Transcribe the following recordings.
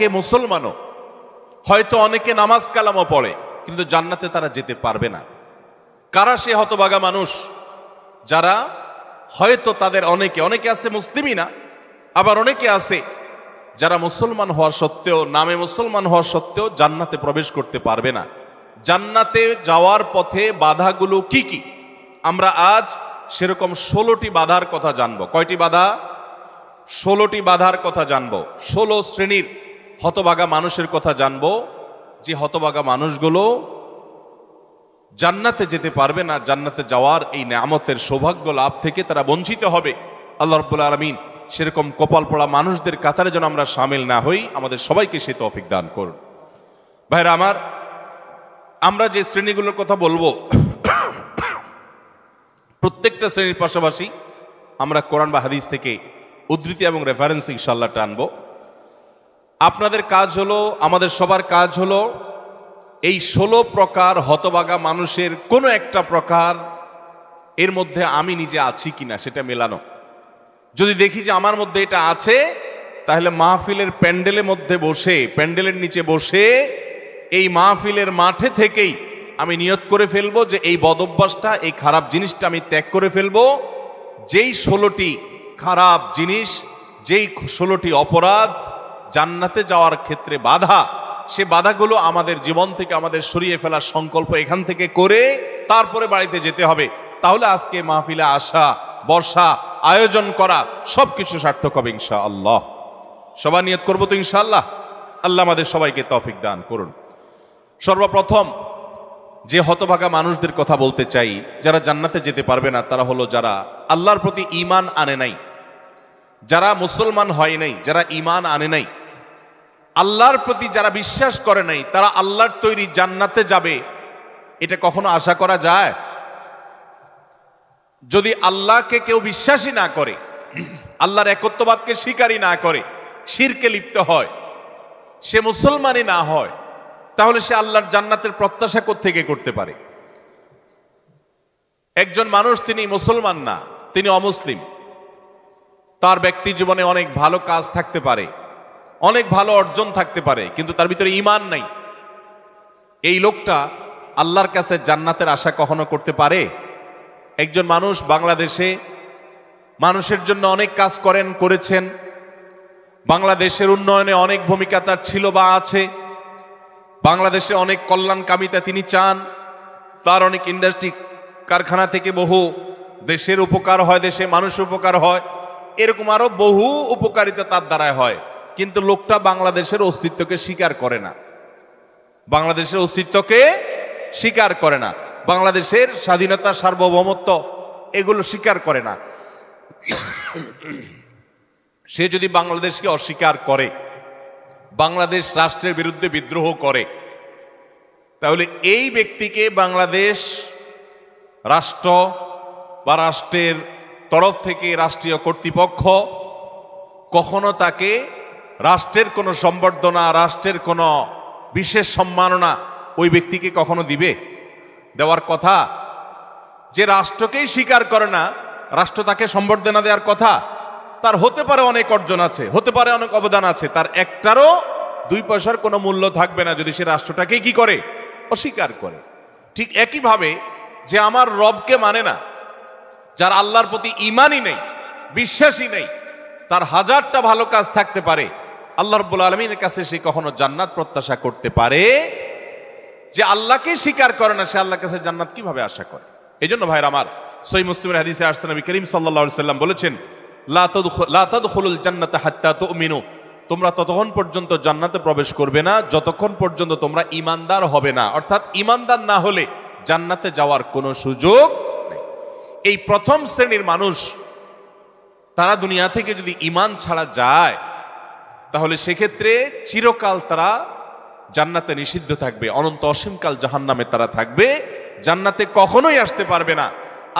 অনেকে মুসলমানও, হয়তো অনেকে নামাজ কালামও পড়ে, কিন্তু জান্নাতে তারা যেতে পারবে না। কারা সে হতবাগা মানুষ যারা হয়তো তাদের অনেকে অনেকে আছে মুসলিমই না, আবার অনেকে আছে যারা মুসলমান হওয়া সত্ত্বেও, নামে মুসলমান হওয়া সত্ত্বেও জান্নাতে প্রবেশ করতে পারবে না। জান্নাতে যাওয়ার পথে বাধাগুলো কি কি? আমরা আজ সেরকম ষোলোটি বাধার কথা জানব। কয়টি বাধা? ষোলোটি বাধার কথা জানব। ষোলো শ্রেণির হতবাগা মানুষের কথা জানব, যে হতবাগা মানুষগুলো জান্নাতে যেতে পারবে না, জান্নাতে যাওয়ার এই নামতের সৌভাগ্য লাভ থেকে তারা বঞ্চিত হবে। আল্লাহ রব্বুল আলমিন সেরকম কপাল পড়া মানুষদের কাতারে যেন আমরা সামিল না হই, আমাদের সবাইকে সে তফিক দান করুন। ভাইরা আমার, আমরা যে শ্রেণীগুলোর কথা বলব, প্রত্যেকটা শ্রেণির পাশাপাশি আমরা কোরআন বা হাদিস থেকে উদ্ধৃতি এবং রেফারেন্স ইনশাল্লাহ টানবো। আপনাদের কাজ হলো, আমাদের সবার কাজ হলো, এই ষোলো প্রকার হতবাগা মানুষের কোনো একটা প্রকার এর মধ্যে আমি নিজে আছি কিনা সেটা মেলানো। যদি দেখি যে আমার মধ্যে এটা আছে, তাহলে মাহফিলের প্যান্ডেলের মধ্যে বসে, প্যান্ডেলের নিচে বসে, এই মাহফিলের মাঠে থেকেই আমি নিয়ত করে ফেলব যে এই বদভ্যাসটা, এই খারাপ জিনিসটা আমি ত্যাগ করে ফেলব। যেই ষোলোটি খারাপ জিনিস, যেই ষোলোটি অপরাধ জান্নাতে যাওয়ার ক্ষেত্রে বাধা, সে বাধাগুলো আমাদের জীবন থেকে আমাদের সরিয়ে ফেলার সংকল্প এখান থেকে করে তারপরে বাড়িতে যেতে হবে। তাহলে আজকে মাহফিলে আসা বর্ষা আয়োজন করা সবকিছু সার্থক হবে ইনশা আল্লাহ সবার নিয়ত করব তো ইনশাআল্লাহ? আল্লাহ আমাদের সবাইকে তফিক দান করুন। সর্বপ্রথম যে হতভাগা মানুষদের কথা বলতে চাই, যারা জান্নাতে যেতে পারবে না, তারা হলো যারা আল্লাহর প্রতি ঈমান আনে নাই, যারা মুসলমান হয় নাই, যারা ঈমান আনে নাই আল্লাহর প্রতি যারা বিশ্বাস করে নাই, তারা আল্লাহর তৈরি জান্নাতে যাবে। এটা কখনো আশা করা যায়? যদি আল্লাহকে কেউ বিশ্বাসই না করে, আল্লাহর একত্ববাদকে স্বীকারই না করে, শিরকে লিপ্ত হয়, সে মুসলমানই না হয়, তাহলে সে আল্লাহর জান্নাতের প্রত্যাশা থেকে করতে পারে? একজন মানুষ তিনি মুসলমান না, তিনি অমুসলিম। তার ব্যক্তি জীবনে অনেক ভালো কাজ থাকতে পারে। অনেক ভালো অর্জন থাকতে পারে, কিন্তু তার ভিতরে ইমান নাই। এই লোকটা আল্লাহর কাছে জান্নাতের আশা কখনো করতে পারে? একজন মানুষ বাংলাদেশে মানুষের জন্য অনেক কাজ করেন, করেছেন। বাংলাদেশের উন্নয়নে অনেক ভূমিকা তার ছিল বা আছে। বাংলাদেশে অনেক কল্যাণকামিতা তিনি চান। তার অনেক ইন্ডাস্ট্রি কারখানা থেকে বহু দেশের উপকার হয়, দেশে মানুষ উপকার হয়। এরকম আরও বহু উপকারিতা তার দ্বারায় হয়। কিন্তু লোকটা বাংলাদেশের অস্তিত্বকে স্বীকার করে না। বাংলাদেশের অস্তিত্বকে স্বীকার করে না। বাংলাদেশের স্বাধীনতা, সার্বভৌমত্ব এগুলো স্বীকার করে না। সে যদি বাংলাদেশকে অস্বীকার করে, বাংলাদেশ রাষ্ট্রের বিরুদ্ধে বিদ্রোহ করে, তাহলে এই ব্যক্তিকে বাংলাদেশ রাষ্ট্র বা রাষ্ট্রের তরফ থেকে রাষ্ট্রীয় কর্তৃপক্ষ কখনো তাকে রাষ্ট্রের কোনো সম্বর্ধনা, রাষ্ট্রের কোনো বিশেষ সম্মাননা ওই ব্যক্তিকে কখনো দিবে? দেওয়ার কথা, যে রাষ্ট্রকেই স্বীকার করে না, রাষ্ট্র তাকে সম্বর্ধনা দেওয়ার কথা, তার হতে পারে অনেক অর্জন আছে, হতে পারে অনেক অবদান আছে, তার একটারও দুই পয়সার কোনো মূল্য থাকবে না যদি সে রাষ্ট্রটাকে কি করে? অস্বীকার করে। ঠিক একইভাবে যে আমার রবকে মানে না, যার আল্লাহর প্রতি ইমানই নেই, বিশ্বাসই নেই, তার হাজারটা ভালো কাজ থাকতে পারে আল্লাহ রব্বুল আলমীর কাছে সে কখনো জান্নাত প্রত্যাশা করতে পারে? যে আল্লাহকে স্বীকার করে না, সে আল্লাহর কাছে জান্নাত কীভাবে আশা করে? এই জন্য ভাইর আমার সই মুসলিমের হাদিসে আসছে, নবী করিম সাল্লা সাল্লাম বলেছেন লাতাদুল জান্নাতে হাত্তা তো তোমরা ততক্ষণ পর্যন্ত জান্নাতে প্রবেশ করবে না, যতক্ষণ পর্যন্ত তোমরা ইমানদার হবে না। অর্থাৎ ইমানদার না হলে জান্নাতে যাওয়ার কোনো সুযোগ নেই। এই প্রথম শ্রেণির মানুষ, তারা দুনিয়া থেকে যদি ইমান ছাড়া যায় তাহলে সেক্ষেত্রে চিরকাল তারা জান্নাতে নিষিদ্ধ থাকবে, অনন্ত অসীমকাল জাহান্নামে তারা থাকবে, জান্নাতে কখনোই আসতে পারবে না।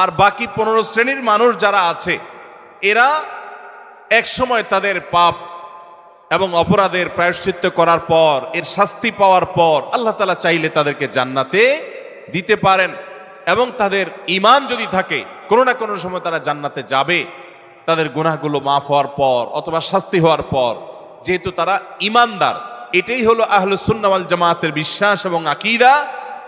আর বাকি পনেরো শ্রেণির মানুষ যারা আছে, এরা এক সময় তাদের পাপ এবং অপরাধের প্রায়শ্চিত্ত করার পর, এর শাস্তি পাওয়ার পর, আল্লাহ তালা চাইলে তাদেরকে জান্নাতে দিতে পারেন এবং তাদের ইমান যদি থাকে, কোনো না কোনো সময় তারা জান্নাতে যাবে, তাদের গুনাহগুলো মাফ হওয়ার পর অথবা শাস্তি হওয়ার পর। যেহেতু তারা ইমানদার। এটাই হলো আহলুসুন্নাওয়াল জামাতের বিশ্বাস এবং আকিদা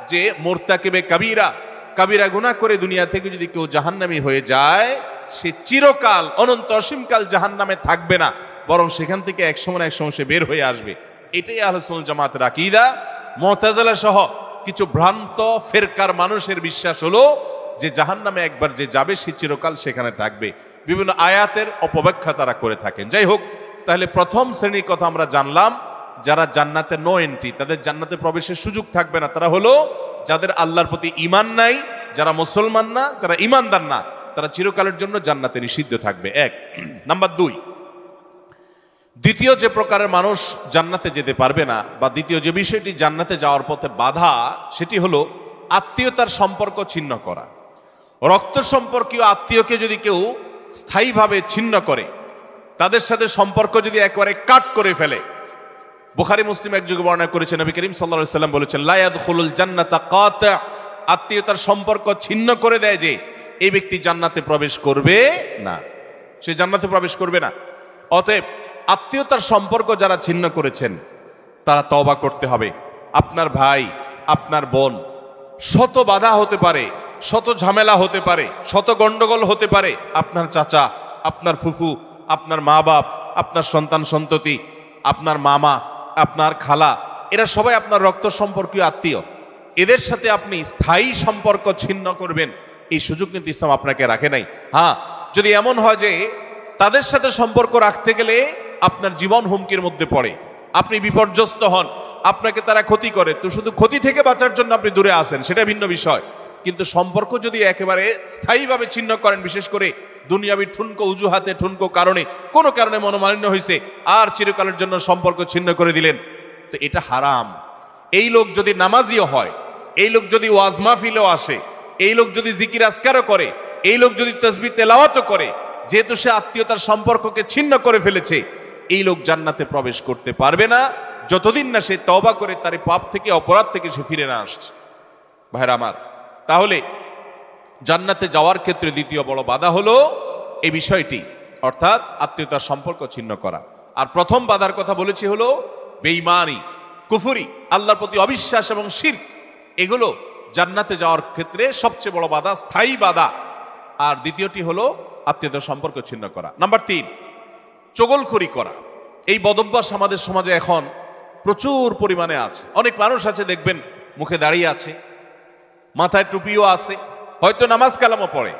যে মোরতাকেবে কাবিরা কাবিরা গুনাহ করে দুনিয়া থেকে যদি কেউ জাহান্নামী হয়ে যায়, সে চিরকাল, অনন্ত অসীমকাল জাহান্নামে থাকবে না, বরং সেখান থেকে এক সময় এক সময় সে বের হয়ে আসবে। এটাই আহলুসুল জামাতের আকিদা। মতাজালা সহ কিছু ভ্রান্ত ফেরকার মানুষের বিশ্বাস হলো যে জাহান্নামে একবার যে যাবে, সে চিরকাল সেখানে থাকবে। বিভিন্ন আয়াতের অপব্যাখ্যা তারা করে থাকেন। যাই হোক তাহলে প্রথম শ্রেণির কথা আমরা জানলাম, যারা জান্নাতে নো এন্ট্রি তাদের জান্নাতে প্রবেশের সুযোগ থাকবে না। তারা হলো যাদের আল্লাহর প্রতি ইমান নাই, যারা মুসলমান না, যারা ইমানদার না, তারা চিরকালের জন্য জান্নাতে নিষিদ্ধ থাকবে। এক। নাম্বার দুই, দ্বিতীয় যে প্রকারের মানুষ জান্নাতে যেতে পারবে না, বা দ্বিতীয় যে বিষয়টি জান্নাতে যাওয়ার পথে বাধা, সেটি হলো আত্মীয়তার সম্পর্ক ছিন্ন করা। রক্ত সম্পর্কীয় আত্মীয়কে যদি কেউ স্থায়ীভাবে ছিন্ন করে তাদের সাথে সম্পর্ক যদি একবারে কাট করে ফেলে। বুখারি, মুসলিম এক যুগে বর্ণনা করেছেন, নবী করিম সাল্লাল্লাহু সাল্লাম বলেছেন লায়াদ খুলুল জান্নাতা কাতা। আত্মীয়তার সম্পর্ক ছিন্ন করে দেয় যে, এই ব্যক্তি জান্নাতে প্রবেশ করবে না। সে জান্নাতে প্রবেশ করবে না। অতএব আত্মীয়তার সম্পর্ক যারা ছিন্ন করেছেন, তারা তওবা করতে হবে। আপনার ভাই, আপনার বোন, শত বাধা হতে পারে, শত ঝামেলা হতে পারে, শত গন্ডগোল হতে পারে। আপনার চাচা, আপনার ফুফু আপনার মা বাপ, আপনার সন্তান সন্ততি, আপনার মামা, আপনার খালা, এরা সবাই আপনার রক্ত সম্পর্কীয় আত্মীয়। এদের সাথে আপনি স্থায়ী সম্পর্ক ছিন্ন করবেন, এই সুযোগ কিন্তু ইসলাম আপনাকে রাখে নাই। হ্যাঁ যদি এমন হয় যে তাদের সাথে সম্পর্ক রাখতে গেলে আপনার জীবন হুমকির মধ্যে পড়ে, আপনি বিপর্যস্ত হন, আপনাকে তারা ক্ষতি করে, তো শুধু ক্ষতি থেকে বাঁচার জন্য আপনি দূরে আসেন সেটা ভিন্ন বিষয়। কিন্তু সম্পর্ক যদি একেবারে স্থায়ীভাবে ছিন্ন করেন, বিশেষ করে দুনিয়াবি ঠুনকো উজুহাতে, ঠুনকো কারণে, কোনো কারণে মনোমালিন্য হয়েছে আর চিরকালের জন্য সম্পর্ক ছিন্ন করে দিলেন। তো এটা হারাম। এই লোক যদি নামাজিও হয়, এই লোক যদি ওয়াজ মাহফিলেও আসে, এই লোক যদি জিকির আসকারও করে, এই লোক যদি তসবি তেলাওয়াতও করে, যেহেতু সে আত্মীয়তার সম্পর্ককে ছিন্ন করে ফেলেছে, এই লোক জান্নাতে প্রবেশ করতে পারবে না। যতদিন না সে তওবা করে, তার পাপ থেকে, অপরাধ থেকে সে ফিরে না আসছে। ভাইরা আমার, তাহলে জান্নাতে যাওয়ার ক্ষেত্রে দ্বিতীয় বড় বাধা হলো এই বিষয়টি, অর্থাৎ আত্মীয়তার সম্পর্ক ছিন্ন করা। আর প্রথম বাধার কথা বলেছি হলো বেইমানি কুফুরি, আল্লাহর প্রতি অবিশ্বাস এবং শির এগুলো জান্নাতে যাওয়ার ক্ষেত্রে সবচেয়ে বড় বাধা, স্থায়ী বাধা। আর দ্বিতীয়টি হলো আত্মীয়তার সম্পর্ক ছিন্ন করা। নাম্বার তিন, চগলখড়ি করা। এই বদভ্যাস আমাদের সমাজে এখন প্রচুর পরিমাণে আছে। অনেক মানুষ আছে, দেখবেন, মুখে দাঁড়িয়ে আছে, মাথায় টুপিও আছে হয়তো নামাজ কালামও পড়ে,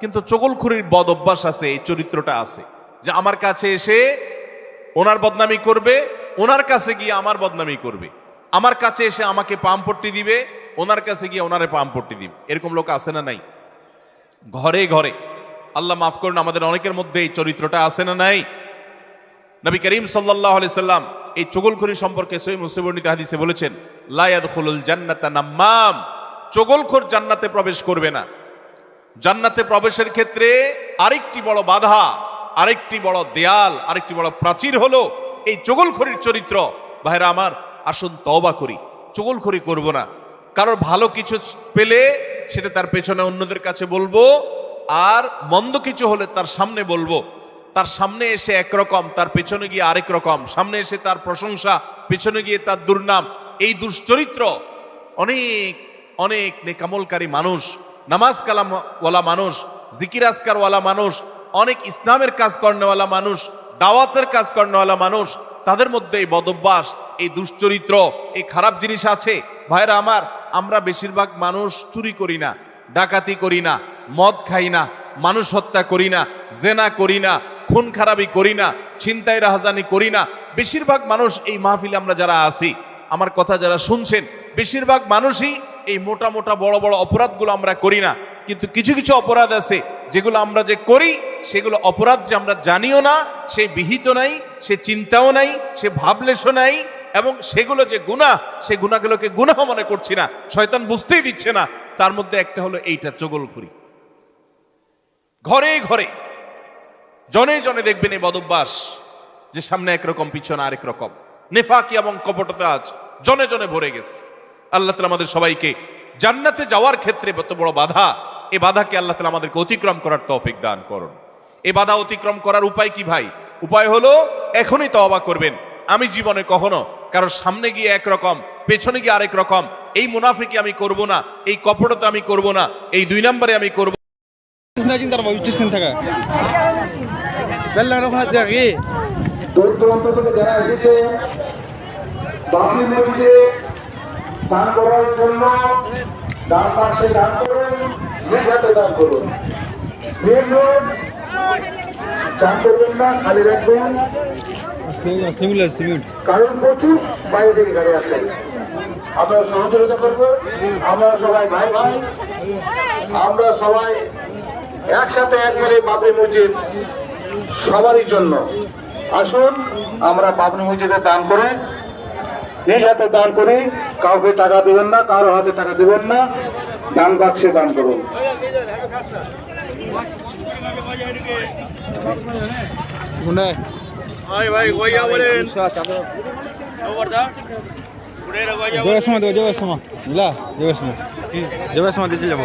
কিন্তু চগলখুরির বদ অভ্যাস আছে, এই চরিত্রটা আছে। যে আমার কাছে এসে ওনার বদনামি করবে, ওনার কাছে গিয়ে আমার বদনামি করবে। আমার কাছে এসে আমাকে পামপট্টি দিবে, ওনার কাছে গিয়ে ওনারে পামপট্টি দিবে। এরকম লোক আছে না নাই? ঘরে ঘরে। আল্লাহ মাফ করুন, আমাদের অনেকের মধ্যে এই চরিত্রটা আছে না নাই? নবী করিম সাল্লাহ সাল্লাম এই চগলখড়ি সম্পর্কে সই মুসিবর্ণিত হাদিসে বলেছেন লায়াদ খুলুল জান্নাতা নাম্মাম। চগলখোর জান্নাতে প্রবেশ করবে না। জান্নাতে প্রবেশের ক্ষেত্রে আরেকটি বড় বাধা, আরেকটি বড় দেয়াল, আরেকটি বড় প্রাচীর হলো এই চগলখড়ির চরিত্র। ভাইরা আমার, আসুন তওবা করি। চগলখড়ি করব না। কারোর ভালো কিছু পেলে সেটা তার পেছনে অন্যদের কাছে বলব, আর মন্দ কিছু হলে তার সামনে বলব। তার সামনে এসে একরকম, তার পেছনে গিয়ে আরেক রকম। সামনে এসে তার প্রশংসা, পেছনে গিয়ে তার দুর্নাম। এই দুশ্চরিত্র অনেক অনেক নেকামলকারী মানুষ, নামাজ কালামওয়ালা মানুষ, জিকির আসকারওয়ালা মানুষ, অনেক ইসলামের কাজ করেনওয়ালা মানুষ, দাওয়াতের কাজ করেনওয়ালা মানুষ, তাদের মধ্যে এই বদভ্যাস, এই দুশ্চরিত্র, এই খারাপ জিনিস আছে। ভাইরা আমার, আমরা বেশিরভাগ মানুষ চুরি করি না, ডাকাতি করি না, মদ খাই না, মানুষ হত্যা করি না, জেনা করি না, খুন খারাপি করি না, ছিনতাই রাহাজানি করি না। বেশিরভাগ মানুষ এই মাহফিলে আমরা যারা আছি, আমার কথা যারা শুনছেন, বেশিরভাগ মানুষই এই মোটা মোটা বড় বড় অপরাধগুলো আমরা করি না। কিন্তু কিছু কিছু অপরাধ আছে, যেগুলো আমরা যে করি, সেগুলো অপরাধ যে আমরা জানিও না, সে বিহিত নাই, সে চিন্তাও নাই, সে ভাবলেশও নাই, এবং সেগুলো যে গুণা সে গুণাগুলোকে গুনাহ মনে করছি না, শয়তান বুঝতেই দিচ্ছে না। তার মধ্যে একটা হলো এইটা, চগলখুরি। ঘরে ঘরে, জনে জনে দেখবেন এই বদভ্যাস, যে সামনে একরকম, পিছনে আরেক রকম। নেফাকি এবং কপটতা আজ জনে জনে ভরে গেছে। আল্লাহ তালা আমাদের সবাইকে জান্নাতে যাওয়ার ক্ষেত্রে এত বড় বাধা, এ বাধাকে আল্লাহ তালা আমাদেরকে অতিক্রম করার তৌফিক দান করুন। এ বাধা অতিক্রম করার উপায় কি ভাই? উপায় হলো এখনই তওবা করবেন। আমি জীবনে কখনো কারও সামনে গিয়ে একরকম, পেছনে গিয়ে আরেক রকম, এই মুনাফিকে আমি করব না, এই কপটতা আমি করব না, এই দুই নম্বরে আমি করব দান করার জন্য দান পাশে দান করুন নিজ হাতে দান করুন। মেন রোড দান করবেন না খালি রাখবেন। কারণ প্রচুর বাইরে থেকে গাড়ি আসে আমরা সহযোগিতা করব আমরা সবাই ভাই ভাই আমরা সবাই একসাথে এক মিলে বাবরি মসজিদ সবারই জন্য। আসুন আমরা বাবরি মসজিদে দান করে নিজ হাতে দান করি। কাউকে টাকা দেবেন না কারও হাতে টাকা দেবেন না দান বাক্সে দান করুন। যাবার সময় দেবো যাবার সময় বুঝলা যাবার সময় যাবার সময় দিতে যাব।